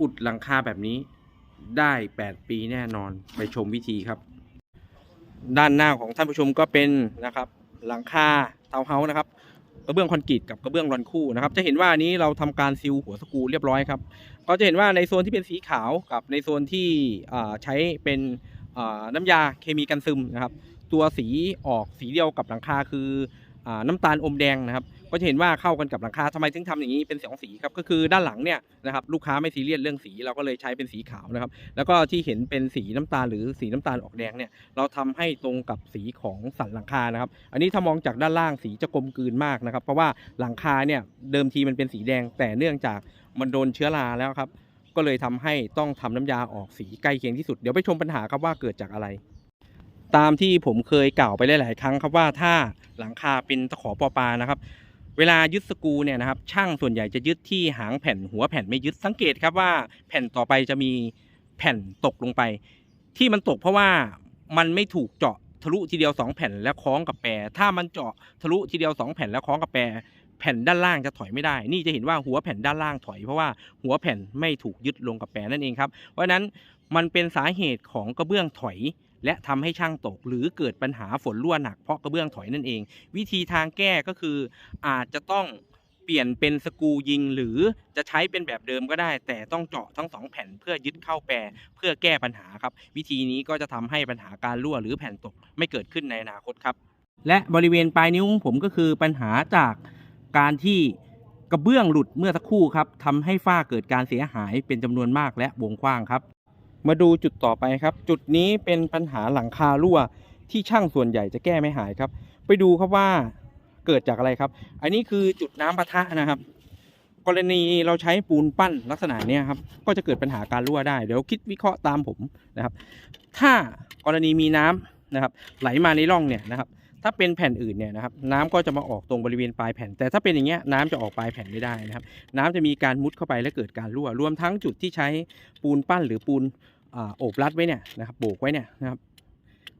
อุดหลังคาแบบนี้ได้ 8 ปีแน่นอนไปชมวิธีครับ ด้านหน้าของท่านผู้ชมก็เป็นนะครับหลังคาเทาวน์เฮาส์นะครับกระเบื้องคอนกรีตกับกระเบื้องรอนคู่นะครับ จะเห็นว่านี้เราทำการซิลหัวสกูเรียบร้อยครับก็จะเห็นว่าในโซนที่เป็นสีขาวกับในโซนที่ใช้เป็นน้ำยาเคมีกันซึมนะครับ ตัวสีออกสีเดียวกับหลังคาคือ น้ำตาลอมแดงนะครับก็จะเห็นว่าเข้ากันกับหลังคาทำไมถึงทำอย่างนี้เป็นสองสีครับก็คือด้านหลังเนี่ยนะครับลูกค้าไม่ซีเรียสเรื่องสีเราก็เลยใช้เป็นสีขาวนะครับ แล้วก็ที่เห็นเป็นสีน้ำตาลหรือสีน้ำตาลออกแดงเนี่ยเราทำให้ตรงกับสีของสันหลังคานะครับ อันนี้ถ้ามองจากด้านล่างสีจะกลมกลืนมากนะครับ เพราะว่าหลังคาเนี่ยเดิมทีมันเป็นสีแดง แต่เนื่องจากมันโดนเชื้อราแล้วครับก็เลยทำให้ต้องทำน้ำยาออกสีใกล้เคียงที่สุดเดี๋ยวไปชมปัญหาครับว่าเกิดจากอะไร ตามที่ผมเคยกล่าวไปหลาย ๆ ครั้งครับว่าถ้า หลังคาเป็นตะขอปอปานะครับ เวลายึดสกูเนี่ยนะครับ ช่างส่วนใหญ่จะยึดที่หางแผ่นหัวแผ่นไม่ยึดสังเกตครับว่าแผ่นต่อไปจะมีแผ่นตกลงไป ที่มันตกเพราะว่ามันไม่ถูกเจาะทะลุทีเดียวสองแผ่นแล้วคล้องกับแปร ถ้ามันเจาะทะลุทีเดียวสองแผ่นแล้วคล้องกับแปร แผ่นด้านล่างจะถอยไม่ได้ นี่จะเห็นว่าหัวแผ่นด้านล่างถอยเพราะว่าหัวแผ่นไม่ถูกยึดลงกับแปรนั่นเองครับ เพราะฉะนั้นมันเป็นสาเหตุของกระเบื้องถอย และทำให้ช่างตกหรือเกิดปัญหาฝนรั่วหนักเพราะกระเบื้องถอยนั่นเอง วิธีทางแก้ก็คืออาจจะต้องเปลี่ยนเป็นสกูยิงหรือจะใช้เป็นแบบเดิมก็ได้ แต่ต้องเจาะทั้งสองแผ่นเพื่อยึดเข้าแปรเพื่อแก้ปัญหาครับ วิธีนี้ก็จะทำให้ปัญหาการรั่วหรือแผ่นตกไม่เกิดขึ้นในอนาคตครับ และบริเวณปลายนิ้วของผมก็คือปัญหาจากการที่กระเบื้องหลุดเมื่อสักครู่ครับทำให้ฝ้าเกิดการเสียหายเป็นจำนวนมากและวงกว้างครับ มาดูจุดต่อไปครับ จุดนี้เป็นปัญหาหลังคารั่วที่ช่างส่วนใหญ่จะแก้ไม่หายครับ ไปดูครับว่าเกิดจากอะไรครับ อันนี้คือจุดน้ำปะทะนะครับ กรณีเราใช้ปูนปั้นลักษณะเนี้ยครับก็จะเกิดปัญหาการรั่วได้เดี๋ยวคิดวิเคราะห์ตามผมนะครับ ถ้ากรณีมีน้ำนะครับ ไหลมาในร่องเนี่ยนะครับถ้าเป็นแผ่นอื่นเนี่ยนะครับน้ำก็จะมาออกตรงบริเวณปลายแผ่น แต่ถ้าเป็นอย่างเงี้ยน้ำจะออกปลายแผ่นไม่ได้นะครับ น้ำจะมีการมุดเข้าไปและเกิดการรั่ว รวมทั้งจุดที่ใช้ปูนปั้นหรือปูน โอบรัดไว้เนี่ยนะครับโบกไว้เนี่ยนะครับ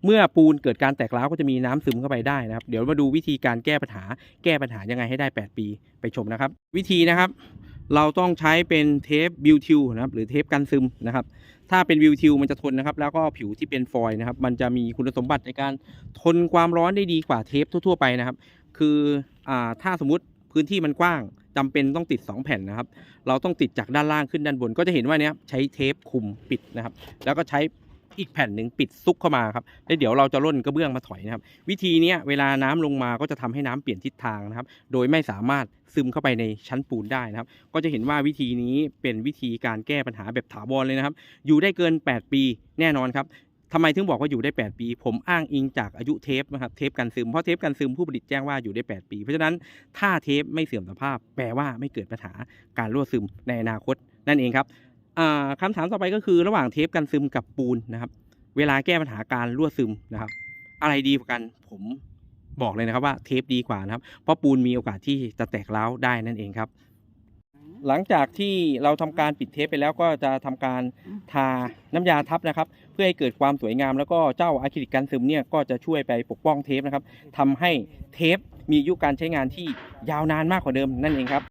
เมื่อปูนเกิดการแตกร้าวก็จะมีน้ำซึมเข้าไปได้นะครับ เดี๋ยวมาดูวิธีการแก้ปัญหา แก้ปัญหายังไงให้ได้ 8 ปีไปชมนะครับ วิธีนะครับเราต้องใช้เป็นเทปบิวทิวนะครับ หรือเทปกันซึมนะครับ ถ้าเป็นวิวทิวมันจะทนนะครับ แล้วก็ผิวที่เป็นฟอยล์นะครับ มันจะมีคุณสมบัติในการทนความร้อนได้ดีกว่าเทปทั่วๆไปนะครับ คืออถ้าสมมติพื้นที่มันกว้าง จำเป็นต้องติด 2 แผ่นนะครับ เราต้องติดจากด้านล่างขึ้นด้านบน ก็จะเห็นว่าเนี้ยใช้เทปคุมปิดนะครับ แล้วก็ใช้อีกแผ่นหนึ่งปิดซุกเข้ามาครับแล้วเดี๋ยวเราจะร่นกระเบื้องมาถอยนะครับ วิธีนี้เวลาน้ำลงมาก็จะทำให้น้ำเปลี่ยนทิศทางนะครับ โดยไม่สามารถซึมเข้าไปในชั้นปูนได้นะครับ ก็จะเห็นว่าวิธีนี้เป็นวิธีการแก้ปัญหาแบบถาวรเลยนะครับ อยู่ได้เกิน 8 ปีแน่นอนครับ ทำไมถึงบอกว่าอยู่ได้ 8 ปี ผมอ้างอิงจากอายุเทปนะครับเทปกันซึมเพราะเทปกันซึมผู้ผลิตแจ้งว่าอยู่ได้ 8 ปี เพราะฉะนั้นถ้าเทปไม่เสื่อมสภาพ แปลว่าไม่เกิดปัญหาการรั่วซึมในอนาคตนั่นเองครับอ่าคำถามต่อไปก็คือระหว่างเทปกันซึมกับปูนนะครับ เวลาแก้ปัญหาการรั่วซึมนะครับ อะไรดีกว่ากันผมบอกเลยนะครับว่าเทปดีกว่านะครับ เพราะปูนมีโอกาสที่จะแตกร้าได้นั่นเองครับ หลังจากที่เราทำการปิดเทปไปแล้วก็จะทำการทาน้ำยาทับนะครับ เพื่อให้เกิดความสวยงาม แล้วก็เจ้าอะคริลิกกันซึมเนี่ยก็จะช่วยไปปกป้องเทปนะครับทำให้เทปมีอายุการใช้งานที่ยาวนานมากกว่าเดิมนั่นเองครับ